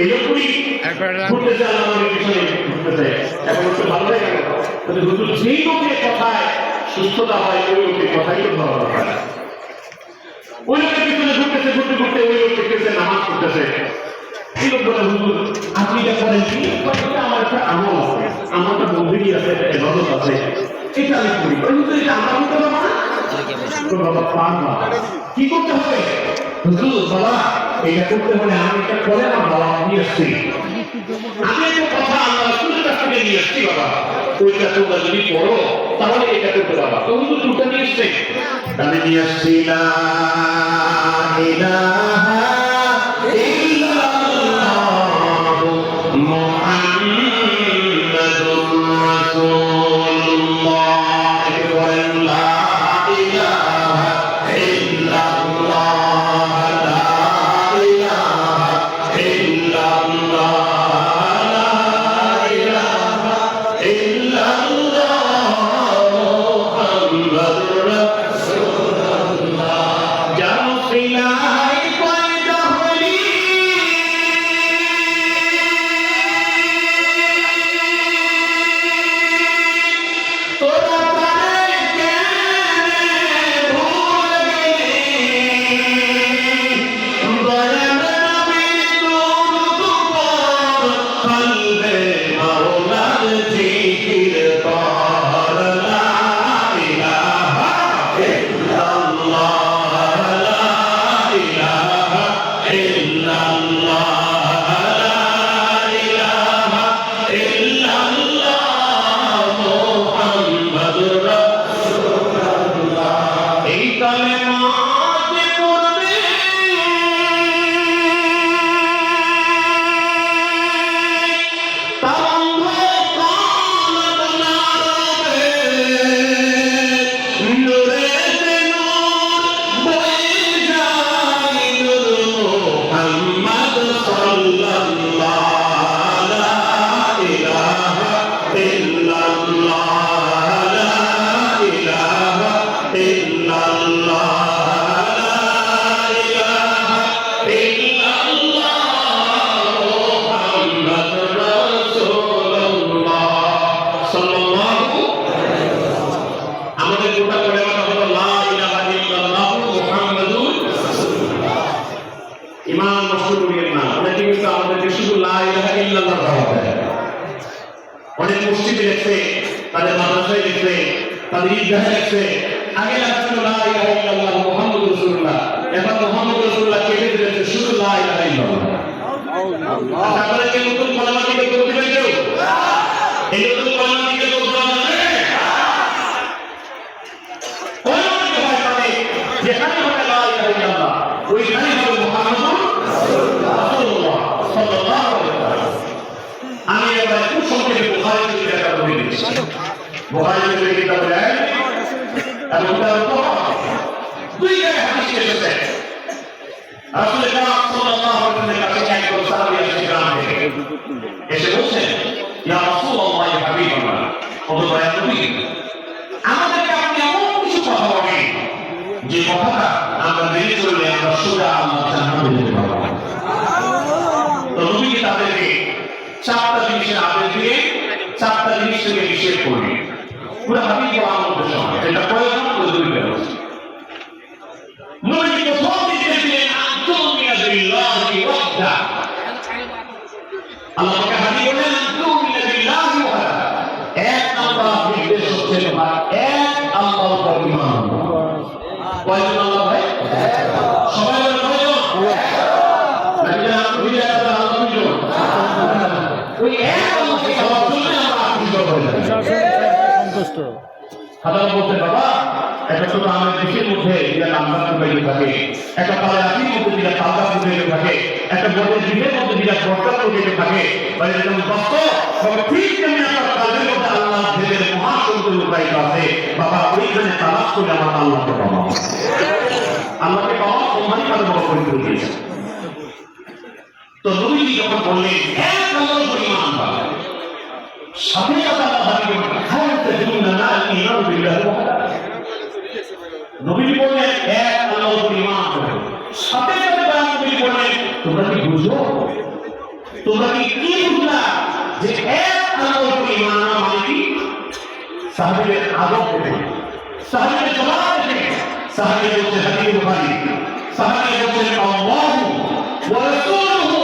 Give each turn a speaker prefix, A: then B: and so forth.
A: এইরকমই ঘুরতে চান আমাদের পিছনে ঘুরতে এখন একটু ভালো লাগে না। কিন্তু হুজুর যেই লোকের কথায় সুস্থতা হয় ওই লোকের কথাই ভালো দরকার ওই লোকের পিছনে ঘুরতেছে ঘুরতে ঘুরতে ওই লোক দেখতেছে নামাজ করতেছে এই লোক বলে হুজুর আপনি এটা করেন কি বলে, আমার একটা আমল আমার একটা আছে একটা এবাদত আছে। এটা আমি করি। কি করতে হবে? বাবা, এটা করতে হলে আমি এটা করে না বাবা আমি আসছি। আমি একটা কথা আল্লাহ কাছ থেকে নিয়ে আসছি, বাবা। যদি পড়ো, তাহলে এটা করতে পারবা। তো দুটো নিয়ে এসছে। আমি নিয়ে আসছি না আমাদের গোটা কলেমাটা হলো, লা ইলাহা ইল্লাল্লাহ মুহাম্মাদুর ইমাম মাসুদের নাম অনেকে কিন্তু আমাদেরকে শুধু লা ইলাহা ইল্লাল্লাহ বলা হয় অনেক মসজিদে লিখছে তাদের মাদ্রাসায় লিখছে তাদের ঈদগাহে লিখছে আগে লাগছিল লা ইলাহা ইল্লাল্লাহ মুহাম্মাদুর রাসূলুল্লাহ। এখন মুহাম্মদ রাসূলুল্লাহ কেটে দিয়েছে শুধু লা ইলাহা ইল্লাল্লাহ। তারপরে কি ওয়াসাল্লাম আমি এবার খুব সংক্ষেপে বুখারী থেকে একটা এসে গ্রাম থেকে এসে বলছেন ইয়া রাসূলুল্লাহ হাবিবাল্লাহ আমাদেরকে আপনি এমন কিছু কথা বলেন যে কথাটা আমরা মেনে চললে আমরা সোজা আল্লাহ জান্নাতে যেতে পারব তো নবীকে তাদেরকে চারটা জিনিসের আদেশ দিয়ে চারটা জিনিস থেকে নিষেধ করবে পুরো হাবিব বলা আমাদের সময় এটা প্রয়োজন করে দুই ব্যবস্থা নবীজি প্রথম নির্দেশ দিলেন আন্তমিয়া বিল্লাহি ওয়াহদা আল্লাহ পাকে হাবিব বলেন আন্তমিয়া বিল্লাহি ওয়াহদা এক নাম্বার নির্দেশ হচ্ছে তোমার এক আল্লাহর উপর ঈমান কয়জন আল্লাহ ভাই সবাই বলে কয়জন নাকি না দুই একটা আল্লাহ দুইজন ওই এক আমরা আকৃষ্ট হয়ে হাজার বলতে বাবা, একটা ছোট আমার দেশের মধ্যে যেটা নাম্বার ফুটাইতে থাকে, একটা পালে আটির মধ্যে যেটা পাল্টা ফুটাইতে থাকে, একটা বড় দ্বীপের মধ্যে যেটা বর্ষা ফুটাইতে থাকে বা যেরকম দত্ত তবে ঠিক তেমনি আপনার কাজের মধ্যে আল্লাহ ভেবের মহাসন্ত লুকায়িত আছে। বাবা ওইখানে তালাশ করে আমার আল্লাহকে পাওয়া আল্লাহকে পাওয়া সম্মানই কারও বড় পরিচয় দিয়েছে তো নবীজি যখন বললেন এক আল্লাহর পরিমাণ পাবে সাথে নবীজি বললেন এক উপর ঈমান করো সাথে সাথে বয়ান নবীজি বললেন, তোমরা কি বুঝো? তোমরা কি যে এক ঈমান আনা মানে কি? সাহাবীদের আদব সাহাবীদের জবাব দেখে সাহাবী বলছে সাহাবারা বলেন আল্লাহু ওয়া রাসূলুহু